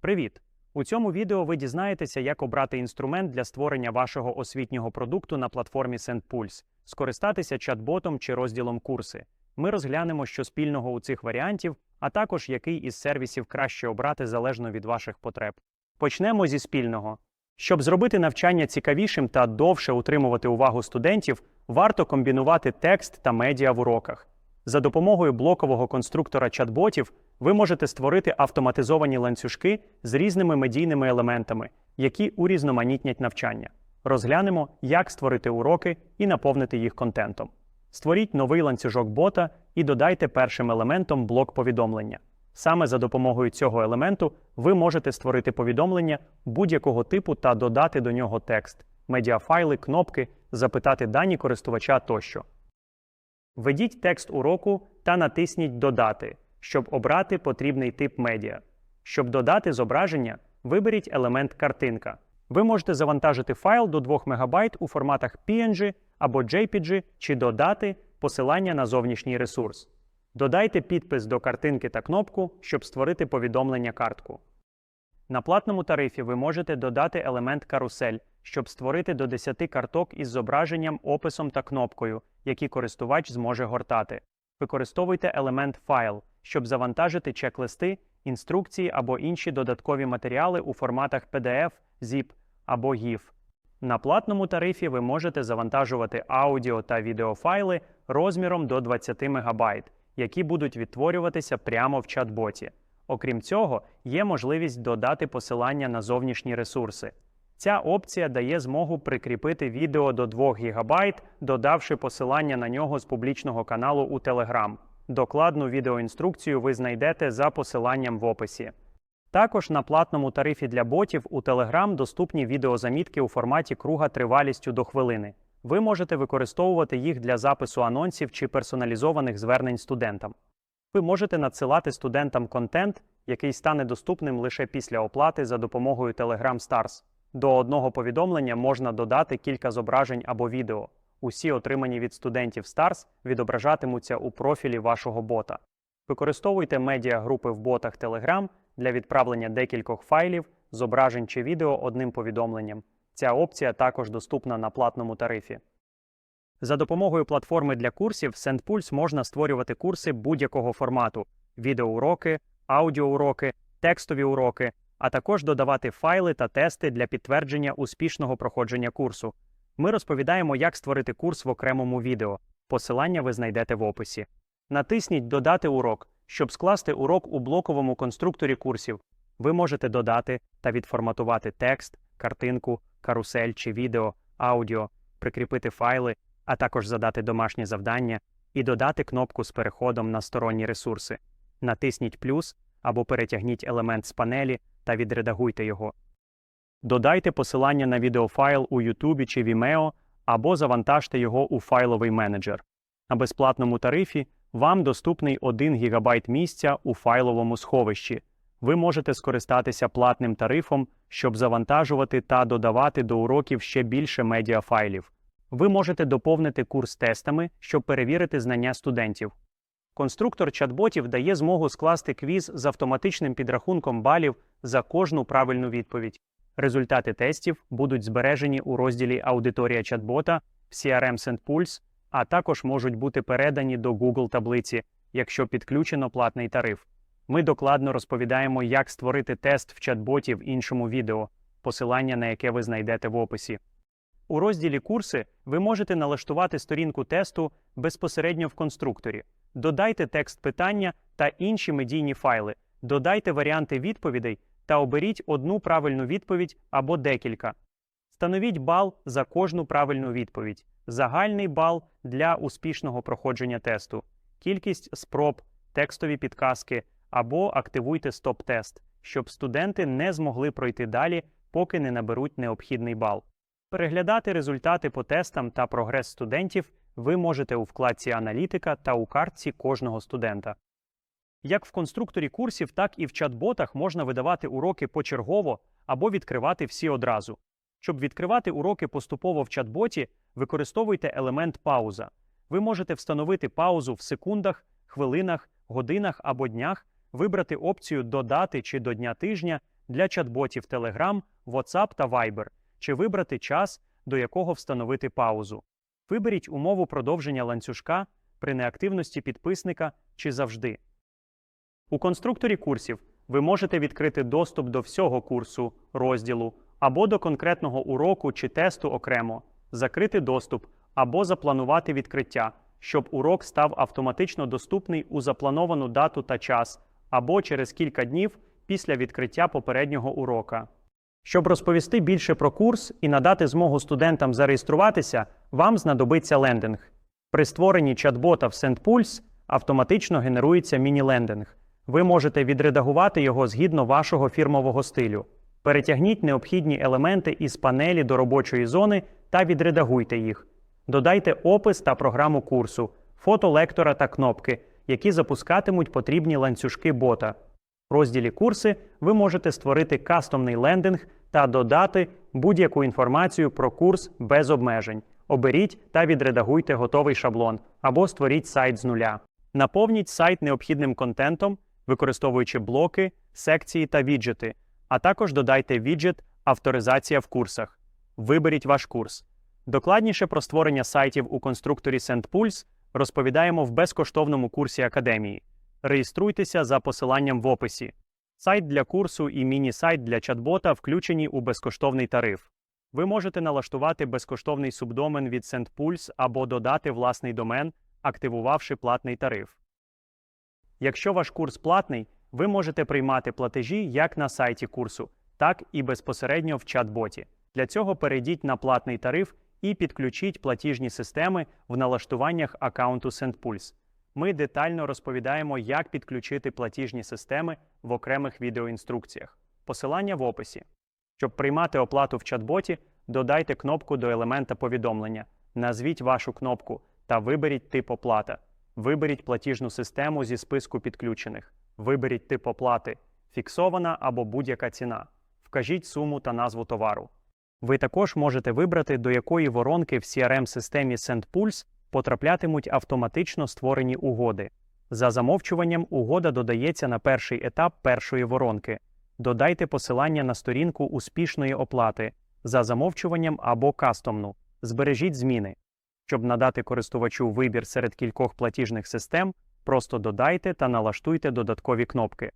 Привіт! У цьому відео ви дізнаєтеся, як обрати інструмент для створення вашого освітнього продукту на платформі SendPulse, скористатися чат-ботом чи розділом курси. Ми розглянемо, що спільного у цих варіантів, а також який із сервісів краще обрати залежно від ваших потреб. Почнемо зі спільного. Щоб зробити навчання цікавішим та довше утримувати увагу студентів, варто комбінувати текст та медіа в уроках. За допомогою блокового конструктора чат-ботів ви можете створити автоматизовані ланцюжки з різними медійними елементами, які урізноманітнять навчання. Розглянемо, як створити уроки і наповнити їх контентом. Створіть новий ланцюжок бота і додайте першим елементом блок повідомлення. Саме за допомогою цього елементу ви можете створити повідомлення будь-якого типу та додати до нього текст, медіафайли, кнопки, запитати дані користувача тощо. Введіть текст уроку та натисніть Додати, щоб обрати потрібний тип медіа. Щоб додати зображення, виберіть елемент картинка. Ви можете завантажити файл до 2 МБ у форматах PNG або JPG чи додати посилання на зовнішній ресурс. Додайте підпис до картинки та кнопку, щоб створити повідомлення картку. На платному тарифі ви можете додати елемент карусель, щоб створити до 10 карток із зображенням, описом та кнопкою, які користувач зможе гортати. Використовуйте елемент файл, щоб завантажити чек-листи, інструкції або інші додаткові матеріали у форматах PDF, ZIP або GIF. На платному тарифі ви можете завантажувати аудіо та відеофайли розміром до 20 МБ, які будуть відтворюватися прямо в чат-боті. Окрім цього, є можливість додати посилання на зовнішні ресурси. Ця опція дає змогу прикріпити відео до 2 ГБ, додавши посилання на нього з публічного каналу у Telegram. Докладну відеоінструкцію ви знайдете за посиланням в описі. Також на платному тарифі для ботів у Telegram доступні відеозамітки у форматі круга тривалістю до хвилини. Ви можете використовувати їх для запису анонсів чи персоналізованих звернень студентам. Ви можете надсилати студентам контент, який стане доступним лише після оплати за допомогою Telegram Stars. До одного повідомлення можна додати кілька зображень або відео. Усі отримані від студентів Stars відображатимуться у профілі вашого бота. Використовуйте медіагрупи в ботах Telegram для відправлення декількох файлів, зображень чи відео одним повідомленням. Ця опція також доступна на платному тарифі. За допомогою платформи для курсів SendPulse можна створювати курси будь-якого формату: відеоуроки, аудіоуроки, текстові уроки, а також додавати файли та тести для підтвердження успішного проходження курсу. Ми розповідаємо, як створити курс в окремому відео. Посилання ви знайдете в описі. Натисніть Додати урок, щоб скласти урок у блоковому конструкторі курсів. Ви можете додати та відформатувати текст, картинку, карусель чи відео, аудіо, прикріпити файли, а також задати домашнє завдання і додати кнопку з переходом на сторонні ресурси. Натисніть плюс або перетягніть елемент з панелі та відредагуйте його. Додайте посилання на відеофайл у YouTube чи Vimeo або завантажте його у файловий менеджер. На безплатному тарифі вам доступний 1 ГБ місця у файловому сховищі. Ви можете скористатися платним тарифом, щоб завантажувати та додавати до уроків ще більше медіафайлів. Ви можете доповнити курс тестами, щоб перевірити знання студентів. Конструктор чат-ботів дає змогу скласти квіз з автоматичним підрахунком балів за кожну правильну відповідь. Результати тестів будуть збережені у розділі Аудиторія чат-бота в CRM SendPulse, а також можуть бути передані до Google таблиці, якщо підключено платний тариф. Ми докладно розповідаємо, як створити тест в чат-боті в іншому відео, посилання на яке ви знайдете в описі. У розділі Курси ви можете налаштувати сторінку тесту безпосередньо в конструкторі. Додайте текст питання та інші медійні файли, додайте варіанти відповідей та оберіть одну правильну відповідь або декілька. Встановіть бал за кожну правильну відповідь, загальний бал для успішного проходження тесту, кількість спроб, текстові підказки або активуйте стоп-тест, щоб студенти не змогли пройти далі, поки не наберуть необхідний бал. Переглядати результати по тестам та прогрес студентів ви можете у вкладці Аналітика та у картці кожного студента. Як в конструкторі курсів, так і в чат-ботах можна видавати уроки почергово або відкривати всі одразу. Щоб відкривати уроки поступово в чат-боті, використовуйте елемент пауза. Ви можете встановити паузу в секундах, хвилинах, годинах або днях, вибрати опцію додати чи до дня тижня, для чат-ботів Telegram, WhatsApp та Viber, чи вибрати час, до якого встановити паузу. Виберіть умову продовження ланцюжка при неактивності підписника чи завжди. У конструкторі курсів ви можете відкрити доступ до всього курсу, розділу або до конкретного уроку чи тесту окремо, закрити доступ або запланувати відкриття, щоб урок став автоматично доступний у заплановану дату та час, або через кілька днів після відкриття попереднього урока. Щоб розповісти більше про курс і надати змогу студентам зареєструватися, вам знадобиться лендинг. При створенні чат-бота в SendPulse автоматично генерується міні-лендинг. Ви можете відредагувати його згідно вашого фірмового стилю. Перетягніть необхідні елементи із панелі до робочої зони та відредагуйте їх. Додайте опис та програму курсу, фото лектора та кнопки, які запускатимуть потрібні ланцюжки бота. В розділі Курси ви можете створити кастомний лендинг та додати будь-яку інформацію про курс без обмежень. Оберіть та відредагуйте готовий шаблон або створіть сайт з нуля. Наповніть сайт необхідним контентом, використовуючи блоки, секції та віджити, а також додайте віджит Авторизація в курсах. Виберіть ваш курс. Докладніше про створення сайтів у конструкторі SendPulse розповідаємо в безкоштовному курсі Академії. Реєструйтеся за посиланням в описі. Сайт для курсу і міні-сайт для чат-бота включені у безкоштовний тариф. Ви можете налаштувати безкоштовний субдомен від SendPulse або додати власний домен, активувавши платний тариф. Якщо ваш курс платний, ви можете приймати платежі як на сайті курсу, так і безпосередньо в чат-боті. Для цього перейдіть на платний тариф і підключіть платіжні системи в налаштуваннях аккаунту SendPulse. Ми детально розповідаємо, як підключити платіжні системи в окремих відеоінструкціях. Посилання в описі. Щоб приймати оплату в чат-боті, додайте кнопку до елемента повідомлення, назвіть вашу кнопку та виберіть тип оплата. Виберіть платіжну систему зі списку підключених. Виберіть тип оплати фіксована або будь-яка ціна. Вкажіть суму та назву товару. Ви також можете вибрати, до якої воронки в CRM-системі SendPulse потраплятимуть автоматично створені угоди. За замовчуванням, угода додається на перший етап першої воронки. Додайте посилання на сторінку успішної оплати за замовчуванням або кастомну. Збережіть зміни. Щоб надати користувачу вибір серед кількох платіжних систем, просто додайте та налаштуйте додаткові кнопки.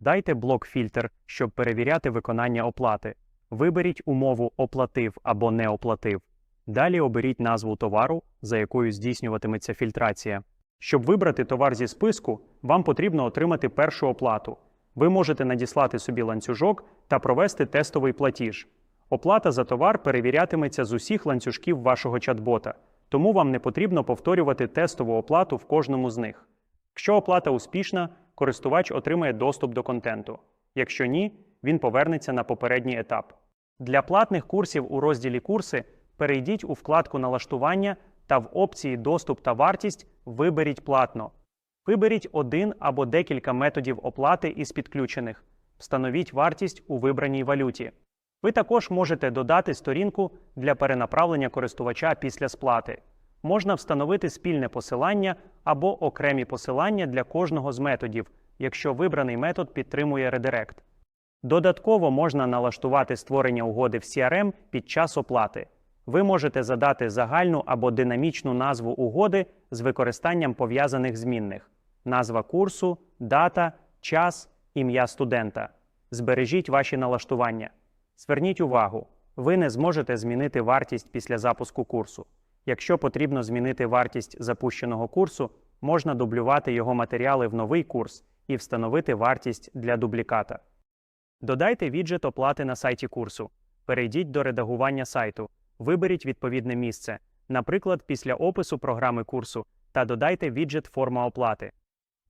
Дайте блок-фільтр, щоб перевіряти виконання оплати. Виберіть умову Оплатив або не оплатив. Далі оберіть назву товару, за якою здійснюватиметься фільтрація. Щоб вибрати товар зі списку, вам потрібно отримати першу оплату. Ви можете надіслати собі ланцюжок та провести тестовий платіж. Оплата за товар перевірятиметься з усіх ланцюжків вашого чат-бота, тому вам не потрібно повторювати тестову оплату в кожному з них. Якщо оплата успішна, користувач отримає доступ до контенту. Якщо ні, він повернеться на попередній етап. Для платних курсів у розділі Курси перейдіть у вкладку Налаштування та в опції Доступ та вартість виберіть платно. Виберіть один або декілька методів оплати із підключених. Встановіть вартість у вибраній валюті. Ви також можете додати сторінку для перенаправлення користувача після сплати. Можна встановити спільне посилання або окремі посилання для кожного з методів, якщо вибраний метод підтримує редирект. Додатково можна налаштувати створення угоди в CRM під час оплати. Ви можете задати загальну або динамічну назву угоди з використанням пов'язаних змінних: назва курсу, дата, час, ім'я студента. Збережіть ваші налаштування. Зверніть увагу, ви не зможете змінити вартість після запуску курсу. Якщо потрібно змінити вартість запущеного курсу, можна дублювати його матеріали в новий курс і встановити вартість для дубліката. Додайте віджит оплати на сайті курсу. Перейдіть до редагування сайту. Виберіть відповідне місце, наприклад, після опису програми курсу, та додайте віджит форма оплати.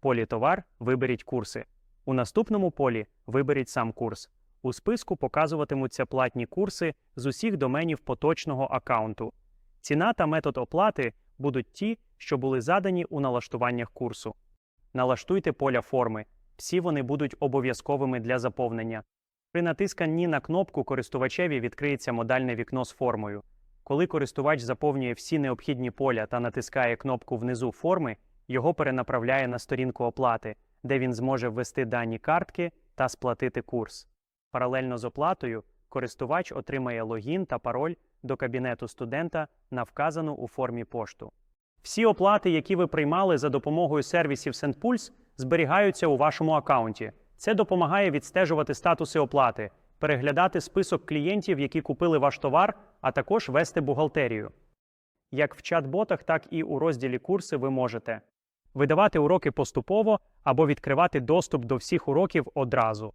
Полі товар виберіть курси. У наступному полі виберіть сам курс. У списку показуватимуться платні курси з усіх доменів поточного аккаунту. Ціна та метод оплати будуть ті, що були задані у налаштуваннях курсу. Налаштуйте поля форми. Всі вони будуть обов'язковими для заповнення. При натисканні на кнопку користувачеві відкриється модальне вікно з формою. Коли користувач заповнює всі необхідні поля та натискає кнопку внизу форми, його перенаправляє на сторінку оплати, де він зможе ввести дані картки та сплатити курс. Паралельно з оплатою користувач отримає логін та пароль до кабінету студента на вказану у формі пошту. Всі оплати, які ви приймали за допомогою сервісів SendPulse, зберігаються у вашому аккаунті. Це допомагає відстежувати статуси оплати, переглядати список клієнтів, які купили ваш товар, а також вести бухгалтерію. Як в чат-ботах, так і у розділі курси ви можете видавати уроки поступово або відкривати доступ до всіх уроків одразу,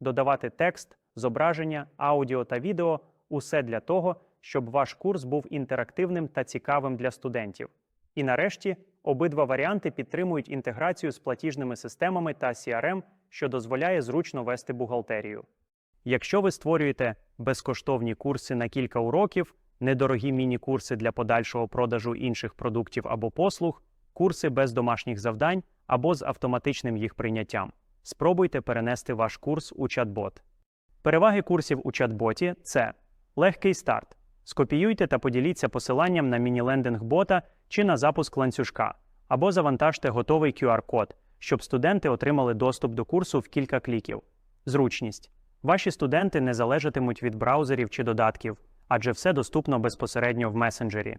додавати текст, зображення, аудіо та відео усе для того, щоб ваш курс був інтерактивним та цікавим для студентів. І нарешті обидва варіанти підтримують інтеграцію з платіжними системами та CRM, що дозволяє зручно вести бухгалтерію. Якщо ви створюєте безкоштовні курси на кілька уроків, недорогі міні-курси для подальшого продажу інших продуктів або послуг, курси без домашніх завдань або з автоматичним їх прийняттям, спробуйте перенести ваш курс у чат-бот. Переваги курсів у чат-боті це легкий старт. Скопіюйте та поділіться посиланням на міні-лендинг бота чи на запуск ланцюжка, або завантажте готовий QR-код, щоб студенти отримали доступ до курсу в кілька кліків. Зручність. Ваші студенти не залежатимуть від браузерів чи додатків, адже все доступно безпосередньо в месенджері.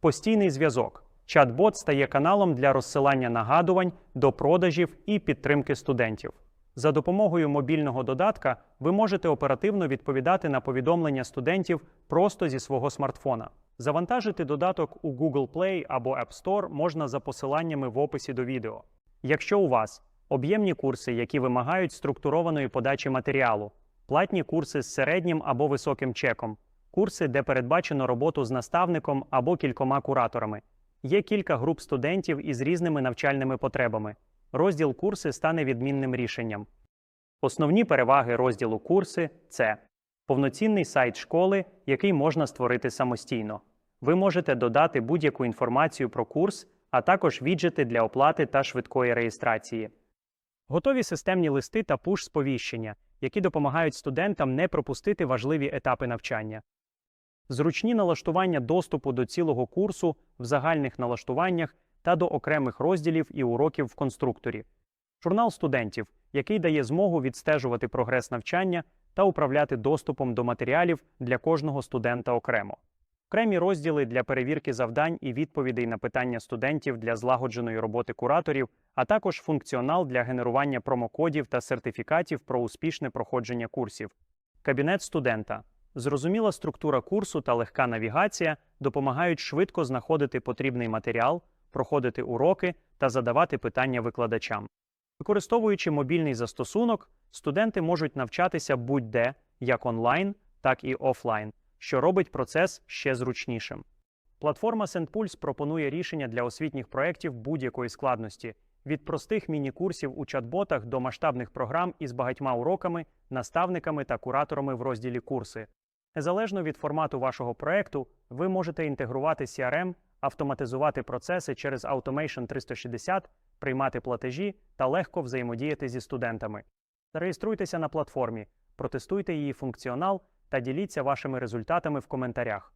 Постійний зв'язок. Чат-бот стає каналом для розсилання нагадувань до продажів і підтримки студентів. За допомогою мобільного додатка ви можете оперативно відповідати на повідомлення студентів просто зі свого смартфона. Завантажити додаток у Google Play або App Store можна за посиланнями в описі до відео. Якщо у вас об'ємні курси, які вимагають структурованої подачі матеріалу, платні курси з середнім або високим чеком, курси, де передбачено роботу з наставником або кількома кураторами. Є кілька груп студентів із різними навчальними потребами. Розділ курси стане відмінним рішенням. Основні переваги розділу курси це повноцінний сайт школи, який можна створити самостійно. Ви можете додати будь-яку інформацію про курс, а також віджити для оплати та швидкої реєстрації. Готові системні листи та пуш-сповіщення, які допомагають студентам не пропустити важливі етапи навчання. Зручні налаштування доступу до цілого курсу в загальних налаштуваннях та до окремих розділів і уроків в конструкторі. Журнал студентів, який дає змогу відстежувати прогрес навчання та управляти доступом до матеріалів для кожного студента окремо. Окремі розділи для перевірки завдань і відповідей на питання студентів для злагодженої роботи кураторів, а також функціонал для генерування промокодів та сертифікатів про успішне проходження курсів. Кабінет студента. Зрозуміла структура курсу та легка навігація допомагають швидко знаходити потрібний матеріал, проходити уроки та задавати питання викладачам. Використовуючи мобільний застосунок, студенти можуть навчатися будь-де, як онлайн, так і офлайн, що робить процес ще зручнішим. Платформа SendPulse пропонує рішення для освітніх проєктів будь-якої складності від простих міні-курсів у чат-ботах до масштабних програм із багатьма уроками, наставниками та кураторами в розділі курси. Незалежно від формату вашого проекту, ви можете інтегрувати CRM, автоматизувати процеси через Automation 360, приймати платежі та легко взаємодіяти зі студентами. Зареєструйтеся на платформі, протестуйте її функціонал та діліться вашими результатами в коментарях.